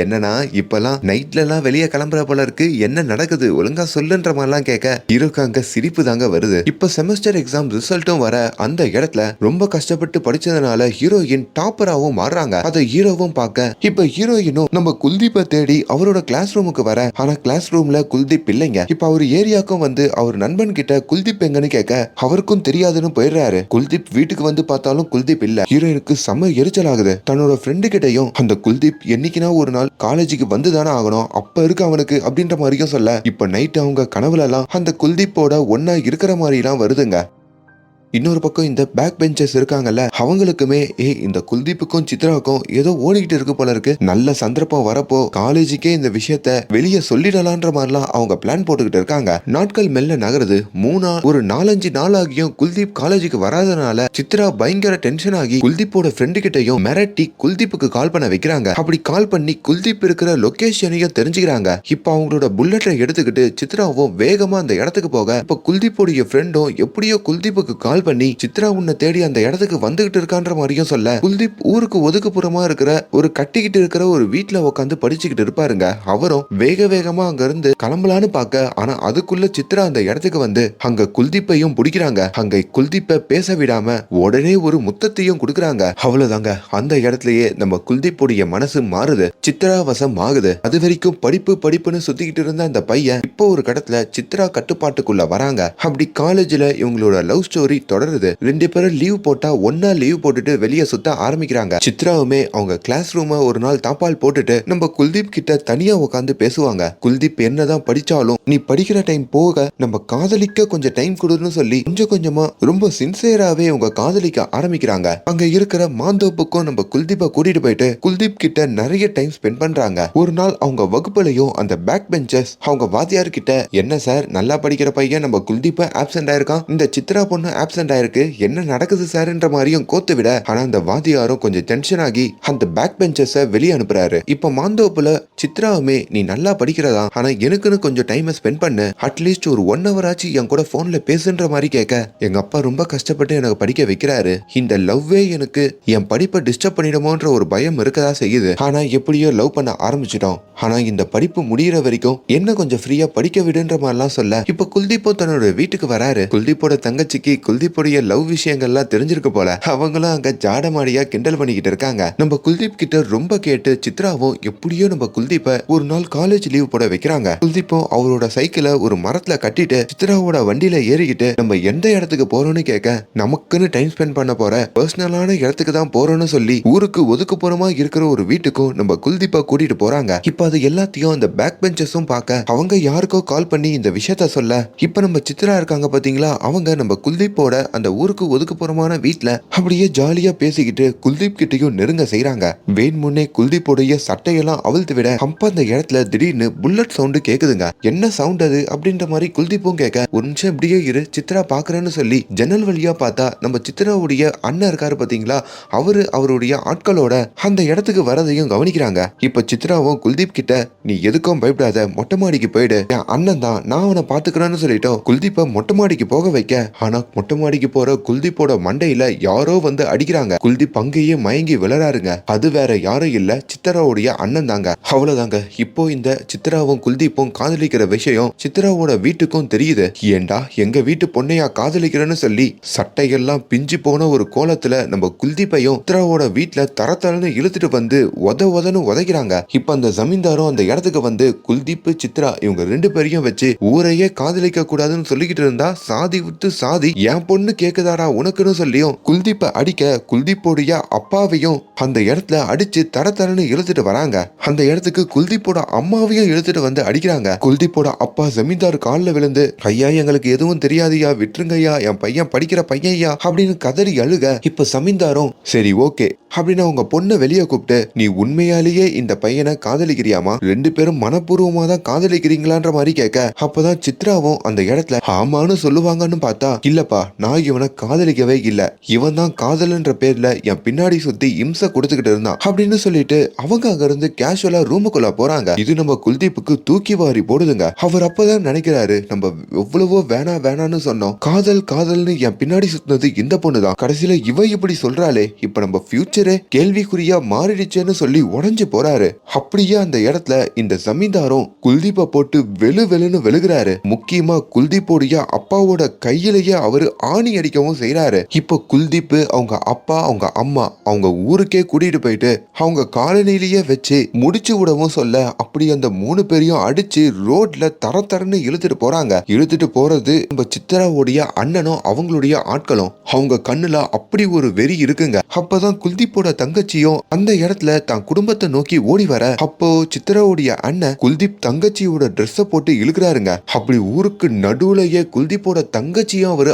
என்னன்னா இப்பெல்லாம் நைட்ல எல்லாம் வெளியே கிளம்புற போல இருக்கு என்ன நடக்குது? ஒழுங்கா சொல்லுன்ற மாதிரிலாம் கேட்க ஹீரோக்கு அங்க சிரிப்பு தாங்க வருது. இப்ப செமஸ்டர் எக்ஸாம் ரிசல்ட்டும் வர அந்த இடத்துல ரொம்ப கஷ்டப்பட்டு படிச்சதுனால ஹீரோயின் டாப்பராவும் மாறுறாங்க. அதை ஹீரோவும் பார்க்க இப்ப ஹீரோயினும் நம்ம குல்தீப்பை தேடி அவரோட கிளாஸ் ரூமுக்கு வர. ஆனா கிளாஸ் ரூம்ல குல்தீப் இல்லைங்க. இப்ப அவர் ஏரியாக்கும் வந்து அவர் நண்பன் கிட்ட குல்தீப் எங்கன்னு கேட்க அவருக்கும் தெரியாதுன்னு போயிடுறாரு. குல்தீப் வீட்டுக்கு வந்து பார்த்தாலும் குல்தீப் இல்ல. ஹீரோயினுக்கு செம்ம எரிச்சல் ஆகுது தன்னோட ஃப்ரெண்டு கிட்டயும் அந்த குல்தீப் என்னைக்குனா ஒரு நாள் காலேஜுக்கு வந்து தானே ஆகணும். அப்ப இருக்கு அவனுக்கு அப்படின்ற மாதிரியும் சொல்ல இப்ப நைட் அவங்க கனவுலலாம் அந்த குல்தீப்போட ஒன்னா இருக்கிற மாதிரிலாம் வருதுங்க. இன்னொரு பக்கம் இந்த பேக் பெஞ்சர்ஸ் இருக்காங்கல்ல அவங்களுக்குமே ஏ இந்த குல்தீப்புக்கும் சித்ராவுக்கும் ஏதோ ஓடிக்கிட்டு இருக்கு போல இருக்கு. நல்ல சந்தர்ப்பம் வரப்போ காலேஜுக்கே இந்த விஷயத்த வெளியே சொல்லிடலான்ற மாதிரிலாம் அவங்க பிளான் போட்டுக்கிட்டு இருக்காங்க. நாட்கள் மெல்ல நகருது. மூணா ஒரு நாலஞ்சு நாள் ஆகியும் குல்தீப் காலேஜுக்கு வராதனால சித்ரா பயங்கர டென்ஷன் ஆகி குல்தீப்போட ஃப்ரெண்டு கிட்டையும் மிரட்டி குல்தீப்புக்கு கால் பண்ண வைக்கிறாங்க. அப்படி கால் பண்ணி குல்தீப் இருக்கிற லொகேஷனையும் தெரிஞ்சுக்கிறாங்க. இப்ப அவங்களோட புல்லட்டை எடுத்துக்கிட்டு சித்ராவும் வேகமா அந்த இடத்துக்கு போக இப்ப குல்தீப்போடைய ஃப்ரெண்டும் எப்படியோ குல்தீப்புக்கு கால் பண்ணி சித்ரா உன்னை தேடி அந்த இடத்துக்கு வந்துகிட்டு இருக்கான்ற மாதிரியும் சொல்ல. குல்தீப் ஊருக்கு ஒதுக்குப்புறமா இருக்கிற ஒரு கட்டிக்கிட்டு இருக்கிற ஒரு வீட்ல உட்காந்து படிச்சுக்கிட்டு இருப்பாருங்க. அவரும் வேக வேகமா அங்க இருந்து கிளம்பலான்னு பார்க்க ஆனா அதுக்குள்ள சித்ரா அந்த இடத்துக்கு வந்து அங்க குல்தீப்பையும் பிடிக்கிறாங்க. அங்க குல்தீப்பை பேச விடாம உடனே ஒரு முத்தத்தையும் கொடுக்குறாங்க. அவ்வளவுதாங்க. அந்த இடத்துலயே நம்ம குல்தீப்புடைய மனசு மாறுது. சித்ரா வசம் ஆகுது. அது வரைக்கும் படிப்பு படிப்புன்னு சுத்திக்கிட்டு இருந்த அந்த பையன் இப்போ ஒரு கடத்துல சித்ரா கட்டுப்பாட்டுக்குள்ள வராங்க. அப்படி காலேஜ்ல இவங்களோட லவ் ஸ்டோரி தொடருது. ரெண்டு பேரும் லீவ் போட்டா ஒன்னா லீவ் போட்டுட்டு வெளியே சுத்த ஆரம்பிக்கிறாங்க. சித்ராவுமே அவங்க கிளாஸ் ரூம ஒரு நாள் தாப்பால் போட்டுட்டு நம்ம குல்தீப் கிட்ட தனியா உட்காந்து பேசுவாங்க. குல்தீப் என்னதான் படிச்சாலும் நீ படிக்கிற டைம் போக நம்ம காதலிக்க கொஞ்சம் டைம் கொடுன்னு சொல்லி கொஞ்சம் கொஞ்சமா ரொம்ப சின்சியராவே அவங்க காதலிக்க ஆரம்பிக்கிறாங்க. அங்க இருக்கிற மாந்தோப்புக்கும் நம்ம குல்தீப்பை கூட்டிட்டு போயிட்டு குல்தீப் கிட்ட நிறைய டைம் ஸ்பெண்ட் பண்றாங்க. ஒரு நாள் அவங்க வகுப்புலயும் அந்த பேக் பெஞ்சஸ் அவங்க வாத்தியார் கிட்ட என்ன சார் நல்லா படிக்கிற பையன் நம்ம குல்தீப் ஆப்சென்ட் ஆயிருக்கான்? இந்த சித்ரா பொண்ணு ஆப்சென்ட் ஆக்சிடென்ட் ஆயிருக்கு. என்ன நடக்குது சார்ன்ற மாதிரியும் கோத்து விட ஆனா அந்த வாத்தியாரும் கொஞ்சம் டென்ஷன் ஆகி அந்த பேக் பெஞ்சஸ வெளியே அனுப்புறாரு. இப்ப மாந்தோப்புல சித்ராவுமே நீ நல்லா படிக்கிறதா? ஆனா எனக்குன்னு கொஞ்சம் டைம் ஸ்பெண்ட் பண்ணு. அட்லீஸ்ட் ஒரு ஒன் ஹவர் ஆச்சு என் கூட போன்ல பேசுன்ற மாதிரி கேட்க. எங்க அப்பா ரொம்ப கஷ்டப்பட்டு எனக்கு படிக்க வைக்கிறாரு. இந்த லவ்வே எனக்கு என் படிப்பை டிஸ்டர்ப் பண்ணிடுமோன்ற ஒரு பயம் இருக்கதா செய்யுது. ஆனா எப்படியோ லவ் பண்ண ஆரம்பிச்சிட்டோம். ஆனா இந்த படிப்பு முடியிற வரைக்கும் என்ன கொஞ்சம் ஃப்ரீயா படிக்க விடுன்ற மாதிரிலாம் சொல்ல இப்ப குல்தீப்போ தன்னோட வீட்டுக்கு வராரு. குல்தீப்போட தங்கச்சிக்கு குல்தீப் குல்தீப்புடைய லவ் விஷயங்கள்லாம் தெரிஞ்சிருக்கு போல. அவங்களும் அங்க ஜாடமாடியா கிண்டல் பண்ணிக்கிட்டு இருக்காங்க. நம்ம குல்தீப் கிட்ட ரொம்ப கேட்டு சித்ராவும் எப்படியோ நம்ம குல்தீப்ப ஒரு நாள் காலேஜ் லீவ் போட வைக்கிறாங்க. குல்தீப்பும் அவரோட சைக்கிளை ஒரு மரத்துல கட்டிட்டு சித்ராவோட வண்டியில ஏறிக்கிட்டு நம்ம எந்த இடத்துக்கு போறோம்னு கேட்க நமக்குன்னு டைம் ஸ்பெண்ட் பண்ண போற பர்சனலான இடத்துக்கு தான் போறோம்னு சொல்லி ஊருக்கு ஒதுக்குப்புறமா இருக்கிற ஒரு வீட்டுக்கும் நம்ம குல்தீப்பா கூட்டிட்டு போறாங்க. இப்ப அது எல்லாத்தையும் அந்த பேக் பெஞ்சஸும் பார்க்க அவங்க யாருக்கோ கால் பண்ணி இந்த விஷயத்த சொல்ல இப்ப நம்ம சித்ரா இருக்காங்க பாத்தீங்களா? அவங்க நம்ம குல்தீப்போட அந்த ஊருக்கு ஒதுக்குப்புறமான வீட்ல அப்படியே ஜாலியா பேசிக்கிட்டு குல்தீப் கிட்டயும் நெருங்க செய்றாங்க. வேண்முன்னே குல்தீப்புடைய குல்தீப்போடைய சட்டையெல்லாம் அவிழ்த்து விட அப்ப அந்த இடத்துல திடீர்னு புல்லட் சவுண்டு கேக்குதுங்க. என்ன சவுண்ட் அது? அப்படின்ற மாதிரி குல்தீப்பும் கேட்க ஒரு நிமிஷம் இப்படியே இரு சித்ரா பாக்குறேன்னு சொல்லி ஜன்னல் வழியா பார்த்தா நம்ம சித்ராவுடைய அண்ணன் இருக்காரு பாத்தீங்களா? அவரு அவருடைய ஆட்களோட அந்த இடத்துக்கு வரதையும் கவனிக்கிறாங்க. இப்ப சித்ராவும் குல்தீப் கிட்ட நீ எதுக்கும் பயப்படாத மொட்டை மாடிக்கு போயிடு. என் அண்ணன் தான் நான் அவனை பாத்துக்கிறேன்னு சொல்லிட்டோம் குல்தீப்பை மொட்டை மாடிக்கு போக வைக்க. ஆனா மொட்டை அடிக்க போற குல்தீப்போட மண்டையில யாரோ வந்து அடிக்கிறாங்க. குல்தீப் அங்கேயே மயங்கி விளராருங்க அது வேற யாரும் இல்ல. சித்தராவுடைய அண்ணன் தாங்க. அவ்வளவுதாங்க. இப்போ இந்த சித்ராவும் குல்தீப்பும் காதலிக்கிற விஷயம் சித்ராவோட வீட்டுக்கும் தெரியுது. ஏண்டா எங்க வீட்டு பொண்ணையா காதலிக்கிறேன்னு சொல்லி சட்டையெல்லாம் பிஞ்சு போன ஒரு கோலத்துல நம்ம குல்தீப்பையும் சித்ராவோட வீட்டுல தரத்தரன்னு இழுத்துட்டு வந்து உத உதன்னு உதைக்கிறாங்க. இப்ப அந்த ஜமீன்தாரும் அந்த இடத்துக்கு வந்து குல்தீப் சித்ரா இவங்க ரெண்டு பேரையும் வச்சு ஊரையே காதலிக்க கூடாதுன்னு சொல்லிக்கிட்டு இருந்தா சாதி விட்டு சாதி ஏன் பொண்ணு கேக்குதாடா உனக்குன்னு சொல்லியும் குல்தீப்பை அடிக்க குல்தீப்போடைய அப்பாவையும் அந்த இடத்துல அடிச்சு தர தரன்னு இழுத்துட்டு வராங்க. அந்த இடத்துக்கு குல்தீப்போட அம்மாவையும் இழுத்துட்டு வந்து அடிக்கிறாங்க. குல்தீப்போட அப்பா ஜமீன்தார் காலில் விழுந்து ஐயா எங்களுக்கு எதுவும் தெரியாதுயா விட்டுருங்கய்யா என் பையன் படிக்கிற பையன்யா அப்படின்னு கதறி அழுக இப்ப ஜமீன்தாரும் சரி ஓகே அப்படின்னு அவங்க பொண்ணை வெளியே கூப்பிட்டு நீ உண்மையாலேயே இந்த பையனை காதலிக்கிறியாமா? ரெண்டு பேரும் மனப்பூர்வமா தான் காதலிக்கிறீங்களான்ற மாதிரி கேட்க. அப்பதான் சித்ராவும் அந்த இடத்துல ஆமான்னு சொல்லுவாங்கன்னு பார்த்தா இல்லப்பா நான் இவனை காதலிக்கவே இல்ல. இவன் தான் காதல்ன்ற பேர்ல என் பின்னாடி சுத்தி இம்சை கொடுத்துக்கிட்டு இருந்தான் அப்படின்னு சொல்லிட்டு அவங்க அங்க இருந்து கேஷுவலா ரூமுக்குள்ள போறாங்க. இது நம்ம குல்தீப்புக்கு தூக்கி வாரி போடுதுங்க. அவர் அப்பதான் நினைக்கிறாரு நம்ம எவ்வளவோ வேணா வேணான்னு சொன்னோம். காதல் காதல்னு என் பின்னாடி சுத்தினது இந்த பொண்ணு தான் கடைசியில இவ இப்படி சொல்றாளே இப்ப நம்ம ஃபியூச்சரே கேள்விக்குறியா மாறிடுச்சேன்னு சொல்லி உடஞ்சு போறாரு. அப்படியே அந்த இடத்துல இந்த ஜமீன்தாரும் குல்தீப்பை போட்டு வெளு வெளுன்னு வெளுகிறாரு. முக்கியமா குல்தீப்போடைய அப்பாவோட கையிலேயே அவரு ஆணி அடிக்கவும் செய்கிறாரு இப்போ குல்தீப் அவங்க அப்பா அவங்க அம்மா அவங்க ஊருக்கே கூட்டிட்டு போயிட்டு அவங்க காலனிலேயே வச்சு முடிச்சு விடவும் சொல்ல அப்படி அந்த மூணு பேரையும் அடிச்சு ரோட்ல தர தரன்னு இழுத்துட்டு போறாங்க. இழுத்துட்டு போறது நம்ம சித்ராவுடைய அண்ணனும் அவங்களுடைய ஆட்களும். அவங்க கண்ணுல அப்படி ஒரு வெறி இருக்குங்க. அப்பதான் குல்தீப்போட தங்கச்சியும் அந்த இடத்துல தான் குடும்பத்தை நோக்கி ஓடி வர அப்போ சித்ராவுடைய அண்ணன் குல்தீப் தங்கச்சியோட ட்ரெஸ்ஸை போட்டு இழுக்கிறாருங்க. அப்படி ஊருக்கு நடுவுலயே குல்தீப்போட தங்கச்சியும் அவரு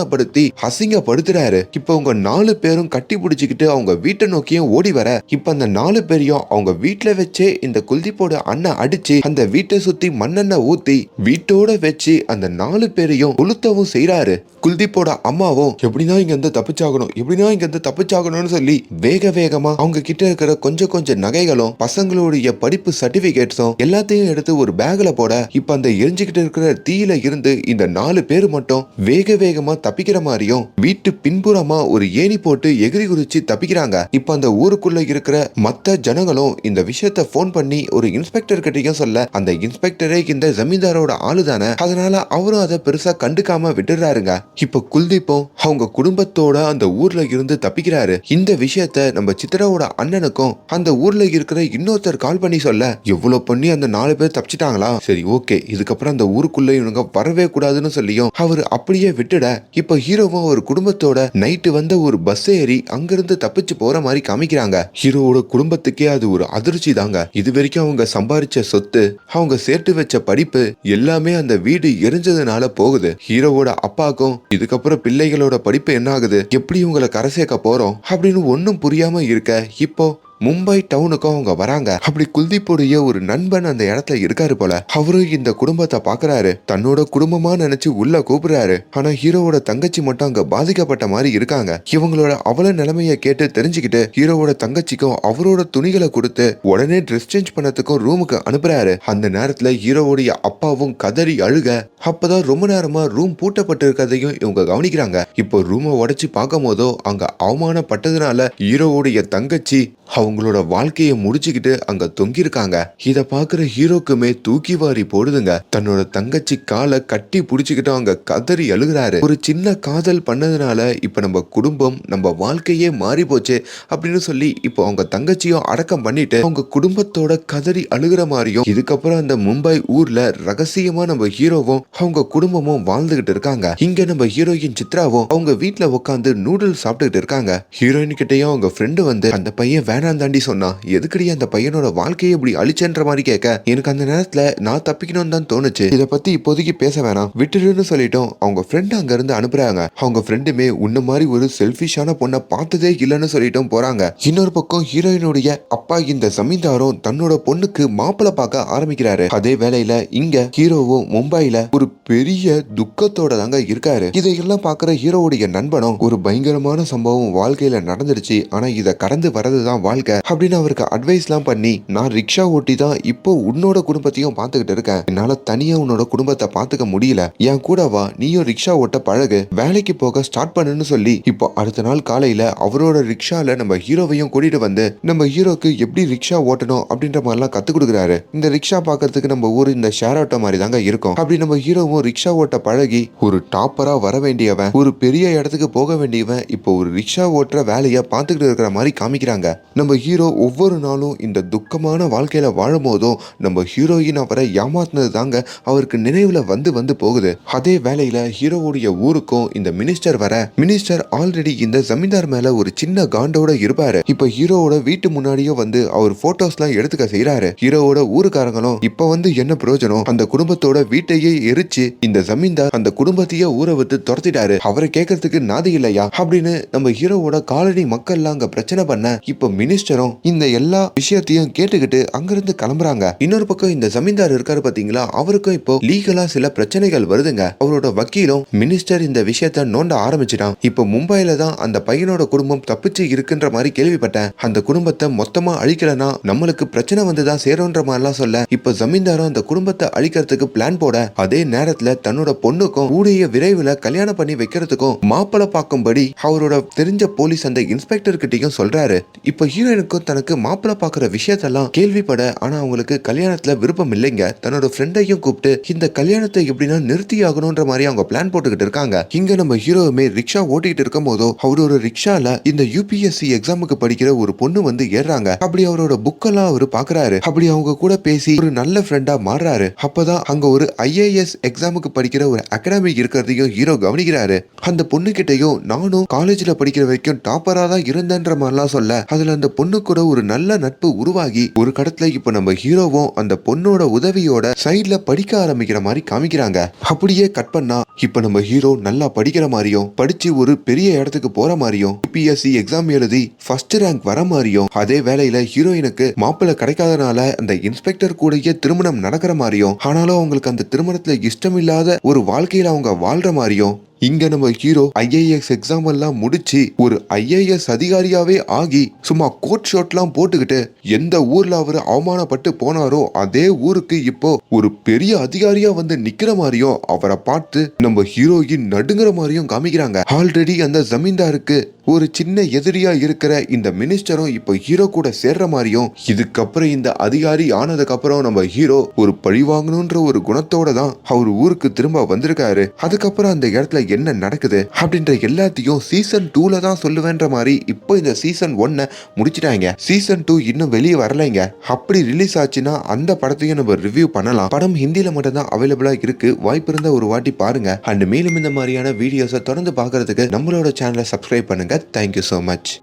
அவமானப்படுத்தி அசிங்கப்படுத்துறாரு. இப்ப அவங்க நாலு பேரும் கட்டி பிடிச்சிக்கிட்டு அவங்க வீட்டை நோக்கியும் ஓடி வர இப்ப அந்த நாலு பேரையும் அவங்க வீட்டுல வச்சே இந்த குல்தீப்போட அண்ணன் அடிச்சு அந்த வீட்டை சுத்தி மண்ணெண்ணெய் ஊத்தி வீட்டோட வச்சு அந்த நாலு பேரையும் கொளுத்தவும் செய்யறாரு குல்தீப்போட அம்மாவும் எப்படின்னா இங்க இருந்து தப்பிச்சாகணும் எப்படின்னா இங்க இருந்து தப்பிச்சாகணும்னு சொல்லி வேக வேகமா அவங்க கிட்ட இருக்கிற கொஞ்சம் கொஞ்சம் நகைகளும் பசங்களுடைய படிப்பு சர்டிபிகேட்ஸும் எல்லாத்தையும் எடுத்து ஒரு பேக்ல போட இப்ப அந்த எரிஞ்சுக்கிட்டு இருக்கிற தீயில இருந்து இந்த நாலு பேர் மட்டும் வேக வேகமா தப்பிக்கிற மாதிரியும் வீட்டு பின்புறமா ஒரு ஏணி போட்டு எகிரி குதிச்சு தப்பிக்கிறாங்க. இப்ப அந்த ஊருக்குள்ள இருக்கிற மத்த ஜனங்களும் இந்த விஷயத்த ஃபோன் பண்ணி ஒரு இன்ஸ்பெக்டர் கிட்டையும் சொல்ல அந்த இன்ஸ்பெக்டரே இந்த ஜமீன்தாரோட ஆளுதானே. அதனால அவரும் அதை பெருசா கண்டுக்காம விட்டுறாருங்க. இப்ப குல்தீப்பும் அவங்க குடும்பத்தோட அந்த ஊர்ல இருந்து தப்பிக்கிறாரு. இந்த விஷயத்த நம்ம சித்திராவோட அண்ணனுக்கும் அந்த ஊர்ல இருக்கிற இன்னொருத்தர் கால் பண்ணி சொல்ல எவ்வளவு பண்ணி அந்த நாலு பேர் தப்பிச்சிட்டாங்களா? சரி ஓகே. இதுக்கப்புறம் அந்த ஊருக்குள்ள இவனுங்க வரவே கூடாதுன்னு சொல்லியும் அவர் அப்படியே விட்டுட இப்போ ஹீரோவும் அவர் குடும்பத்தோட நைட்டு வந்த ஒரு பஸ் ஏறி அங்கிருந்து தப்பிச்சு போற மாதிரி காமிக்கிறாங்க. ஹீரோவோட குடும்பத்துக்கே அது ஒரு அதிர்ச்சி தாங்க. இது வரைக்கும் அவங்க சம்பாரிச்ச சொத்து அவங்க சேர்த்து வச்ச படிப்பு எல்லாமே அந்த வீடு எரிஞ்சதுனால போகுது. ஹீரோவோட அப்பாக்கும் இதுக்கப்புறம் பிள்ளைகளோட படிப்பு என்ன ஆகுது? எப்படி உங்களை கரை சேர்க்க போறோம்? அப்படின்னு ஒன்னும் புரியாம இருக்க இப்போ மும்பை டவுனுக்கும் அவங்க வராங்க. அப்படி குல்தீப்புடைய ஒரு நண்பன் அந்த இடத்துல இருக்காரு போல. அவரும் இந்த குடும்பத்தை பாக்குறாரு. தன்னோட குடும்பமா நினைச்சு உள்ள கூப்பிடுறாரு. ஆனா ஹீரோவோட தங்கச்சி மட்டும் அங்க பாதிக்கப்பட்ட மாதிரி இருக்காங்க. இவங்களோட அவல நிலைமைய கேட்டு தெரிஞ்சுக்கிட்டு ஹீரோவோட தங்கச்சிக்கும் அவரோட துணிகளை கொடுத்து உடனே ட்ரெஸ் சேஞ்ச் பண்ணதுக்கும் ரூமுக்கு அனுப்புறாரு. அந்த நேரத்துல ஹீரோவுடைய அப்பாவும் கதறி அழுக அப்பதான் ரொம்ப நேரமா ரூம் பூட்டப்பட்டு இருக்கிறதையும் இவங்க கவனிக்கிறாங்க. இப்போ ரூமை உடைச்சு பார்க்கும் போதோ அங்க அவமானப்பட்டதுனால ஹீரோவுடைய தங்கச்சி அவங்களோட வாழ்க்கையை முடிச்சுக்கிட்டு அங்க தொங்கியிருக்காங்க. இத பாக்குற ஹீரோக்குமே தூக்கி வாரி போடுதுங்க. தன்னோட தங்கச்சி காலை கட்டி புடிச்சுக்கிட்டு அங்க கதறி அழுகுறாரு. ஒரு சின்ன காதல் பண்ணதுனால இப்ப நம்ம குடும்பம் நம்ம வாழ்க்கையே மாறி போச்சு அப்படின்னு சொல்லி இப்போ அவங்க தங்கச்சியும் அடக்கம் பண்ணிட்டு அவங்க குடும்பத்தோட கதறி அழுகுற மாதிரியும் இதுக்கப்புறம் அந்த மும்பை ஊர்ல ரகசியமா நம்ம ஹீரோவும் அவங்க குடும்பமும் வாழ்ந்துகிட்டு இருக்காங்க. இங்க நம்ம ஹீரோயின் சித்ராவும் அவங்க வீட்டுல உட்காந்து நூடுல்ஸ் சாப்பிட்டுக்கிட்டு இருக்காங்க. ஹீரோயின் கிட்டயும் அவங்க ஃப்ரெண்டு வந்து அந்த பையன் வேணாம் தாண்டி சொன்னா. எதுக்கடி அந்த பையனோட வாழ்க்கையை இப்படி அழிச்சன்ற மாதிரி கேட்க? எனக்கு அந்த நேரத்துல நான் தப்பிக்கணும்னு தான் தோணுச்சு. இத பத்தி இப்போதைக்கு பேச வேணாம். விட்டுடுன்னு சொல்லிட்டோம். அவங்க ஃப்ரெண்ட் அங்க இருந்து அனுப்புறாங்க. அவங்க ஃப்ரெண்டுமே உன்ன மாதிரி ஒரு செல்ஃபிஷான பொண்ணை பார்த்ததே இல்லைன்னு சொல்லிட்டும் போறாங்க. இன்னொரு பக்கம் ஹீரோயினுடைய அப்பா இந்த ஜமீன்தாரும் தன்னோட பொண்ணுக்கு மாப்பிள்ளை பார்க்க ஆரம்பிக்கிறாரு. அதே வேளையில இங்க ஹீரோவும் மும்பைல ஒரு பெரிய துக்கத்தோட தாங்க இருக்காரு. இதையெல்லாம் பாக்குற ஹீரோவுடைய நண்பனும் ஒரு பயங்கரமான சம்பவம் வாழ்க்கையில நடந்துருச்சு. ஆனா இதை கடந்து வரதுதான் வாழ்க்கை அப்படின்னு அவருக்கு அட்வைஸ்லாம் பண்ணி நான் ரிக்ஷா ஓட்டி தான் இப்போ உன்னோட குடும்பத்தையும் பார்த்துக்கிட்டு இருக்கேன். என்னால தனியா உன்னோட குடும்பத்தை பார்த்துக்க முடியல. என் கூட வா நீயும் ரிக்ஷா ஓட்ட பழகு. வேலைக்கு போக ஸ்டார்ட் பண்ணுன்னு சொல்லி இப்போ அடுத்த நாள் காலையில அவரோட ரிக்ஷால நம்ம ஹீரோவையும் கூட்டிட்டு வந்து நம்ம ஹீரோக்கு எப்படி ரிக்ஷா ஓட்டணும் அப்படின்ற மாதிரிலாம் கத்து கொடுக்குறாரு. இந்த ரிக்ஷா பார்க்கறதுக்கு நம்ம ஊர் இந்த ஷேர் ஆட்டோ மாதிரி தாங்க இருக்கும். அப்படி நம்ம ஹீரோவும் ரிக்ஷா ஓட்ட பழகி ஒரு டாப்பரா வர வேண்டியவன் ஒரு பெரிய இடத்துக்கு போக வேண்டியவன் இப்போ ஒரு ரிக்ஷா ஓட்டுற வேலையை பார்த்துக்கிட்டு இருக்கிற மாதிரி காமிக்கிறாங்க. நம்ம ஹீரோ ஒவ்வொரு நாளும் இந்த துக்கமான வாழ்க்கையில வாழும் போதும் நம்ம ஹீரோயின் அவரை ஏமாத்தினது தாங்க அவருக்கு நினைவுல வந்து வந்து போகுது. அதே வேலையில ஹீரோவுடைய ஊருக்கும் இந்த மினிஸ்டர் வர மினிஸ்டர் ஆல்ரெடி இந்த ஜமீன்தார் மேல ஒரு சின்ன காண்டோட இருப்பாரு. இப்போ ஹீரோவோட வீட்டு முன்னாடியோ வந்து அவர் ஃபோட்டோஸ்லாம் எடுத்துக்க செய்யறாரு ஹீரோவோட ஊருக்காரங்களும் இப்போ வந்து என்ன பிரயோஜனம்? அந்த குடும்பத்தோட வீட்டையே எரிச்சு இந்த ஜமீன்தார் அந்த குடும்பத்தையே ஊரை விட்டு துரத்திட்டாரு. அவரை கேட்கறதுக்கு நாதி இல்லையா? அப்படின்னு நம்ம ஹீரோவோட காலனி மக்கள்லாம் அங்க பிரச்சனை பண்ண இப்போ மினிஸ்டரும் இந்த எல்லா விஷயத்தையும் கேட்டுக்கிட்டு அங்கிருந்து கிளம்புறாங்க. இன்னொரு பக்கம் இந்த ஜமீன்தார் இருக்காரு பாத்தீங்களா? அவருக்கும் இப்போ லீகலா சில பிரச்சனைகள் வருதுங்க. அவரோட வக்கீலும் மினிஸ்டர் இந்த விஷயத்த நோண்ட ஆரம்பிச்சிட்டான். இப்போ மும்பைல தான் அந்த பையனோட குடும்பம் தப்பிச்சு இருக்குன்ற மாதிரி கேள்விப்பட்டேன். அந்த குடும்பத்தை மொத்தமா அழிக்கலனா நம்மளுக்கு பிரச்சனை வந்துதான் சேரும்ன்ற மாதிரிலாம் சொல்ல இப்போ ஜமீன்தாரும் அந்த குடும்பத்தை அழிக்கிறதுக்கு பிளான் போட அதே நேரத்துல தன்னோட பொண்ணுக்கும் கூடிய விரைவில் கல்யாணம் பண்ணி வைக்கிறதுக்கும் மாப்பிளை பார்க்கும்படி அவரோட தெரிஞ்ச போலீஸ் அந்த இன்ஸ்பெக்டர் கிட்டையும் சொல்றாரு. இப்போ ஹீரோயினுக்கும் தனக்கு மாப்பிள்ள பாக்குற விஷயத்தெல்லாம் கேள்விப்பட ஆனா அவங்களுக்கு கல்யாணத்துல விருப்பம் இல்லைங்க. தன்னோட ஃப்ரெண்டையும் கூப்பிட்டு இந்த கல்யாணத்தை எப்படின்னா நிறுத்தி ஆகணும்ன்ற மாதிரி அவங்க பிளான் போட்டுக்கிட்டு இருக்காங்க. இங்க நம்ம ஹீரோவுமே ரிக்ஷா ஓட்டிட்டு இருக்கும் போதோ அவரோட ரிக்ஷால இந்த யூபிஎஸ்சி எக்ஸாமுக்கு படிக்கிற ஒரு பொண்ணு வந்து ஏறுறாங்க. அப்படி அவரோட புக்கெல்லாம் அவர் பாக்குறாரு. அப்படி அவங்க கூட பேசி ஒரு நல்ல ஃப்ரெண்டா மாறுறாரு. அப்பதான் அங்க ஒரு ஐஏஎஸ் எக்ஸாமுக்கு படிக்கிற ஒரு அகாடமிக் இருக்கிறதையும் ஹீரோ கவனிக்கிறாரு. அந்த பொண்ணு கிட்டையும் நானும் காலேஜ்ல படிக்கிற வரைக்கும் டாப்பரா தான் இருந்தேன்ற மாதிரிலாம் சொல்ல அதுல அந்த பொண்ணு கூட ஒரு நல்ல நட்பு உருவாகி ஒரு கடத்துல இப்ப நம்ம ஹீரோவும் அந்த பொண்ணோட உதவியோட சைட்ல படிக்க ஆரம்பிக்கிற மாதிரி காமிக்கிறாங்க. அப்படியே கட் பண்ணா இப்ப நம்ம ஹீரோ நல்லா படிக்கிற மாதிரியும் படிச்சு ஒரு பெரிய இடத்துக்கு போற மாதிரியும் யூபிஎஸ்சி எக்ஸாம் எழுதி ஃபர்ஸ்ட் ரேங்க் வர மாதிரியும் அதே வேலையில ஹீரோயினுக்கு மாப்பிள்ளை கிடைக்காதனால அந்த இன்ஸ்பெக்டர் கூடயே திருமணம் நடக்கிற மாதிரியும் ஆனாலும் அவங்களுக்கு அந்த திருமணத்துல இஷ்டம் இல்லாத ஒரு வாழ்க்கையில அவங்க வாழ்ற மாதிரியும் இங்க நம்ம ஹீரோ ஐஏஎஸ் எக்ஸாம் எல்லாம் முடிச்சு ஒரு ஐஏஎஸ் அதிகாரியாவே ஆகி சும்மா கோட் ஷர்ட்லாம் போட்டுக்கிட்டு எந்த ஊர்ல அவர் அவமானப்பட்டு போனாரோ அதே ஊருக்கு இப்போ ஒரு பெரிய அதிகாரியா வந்து நிக்கிற மாதிரியும் அவரை பார்த்து நம்ம ஹீரோயின் நடுங்குற மாதிரியும் காமிக்கிறாங்க. ஆல்ரெடி அந்த ஜமீன்தாருக்கு ஒரு சின்ன எதிரியா இருக்கிற இந்த மினிஸ்டரும் இப்போ ஹீரோ கூட சேர்ற மாதிரியும் இதுக்கப்புறம் இந்த அதிகாரி ஆனதுக்கு அப்புறம் நம்ம ஹீரோ ஒரு பழி வாங்கணுன்ற ஒரு குணத்தோட தான் அவர் ஊருக்கு திரும்ப வந்திருக்காரு. அதுக்கப்புறம் அந்த இடத்துல என்ன நடக்குது அப்படின்ற எல்லாத்தையும் சீசன் டூல தான் சொல்லுவேன்ற மாதிரி இப்போ இந்த சீசன் ஒன்னை முடிச்சிட்டாங்க. சீசன் டூ இன்னும் வெளியே வரலைங்க. அப்படி ரிலீஸ் ஆச்சுன்னா அந்த படத்தையும் நம்ம ரிவ்யூ பண்ணலாம். படம் ஹிந்தியில மட்டும் தான் அவைலபிளா இருக்கு. வாய்ப்பு இருந்தா ஒரு வாட்டி பாருங்க. அண்ட் மேலும் இந்த மாதிரியான வீடியோஸை தொடர்ந்து பார்க்கறதுக்கு நம்மளோட சேனலை சப்ஸ்கிரைப் பண்ணுங்க. Thank you so much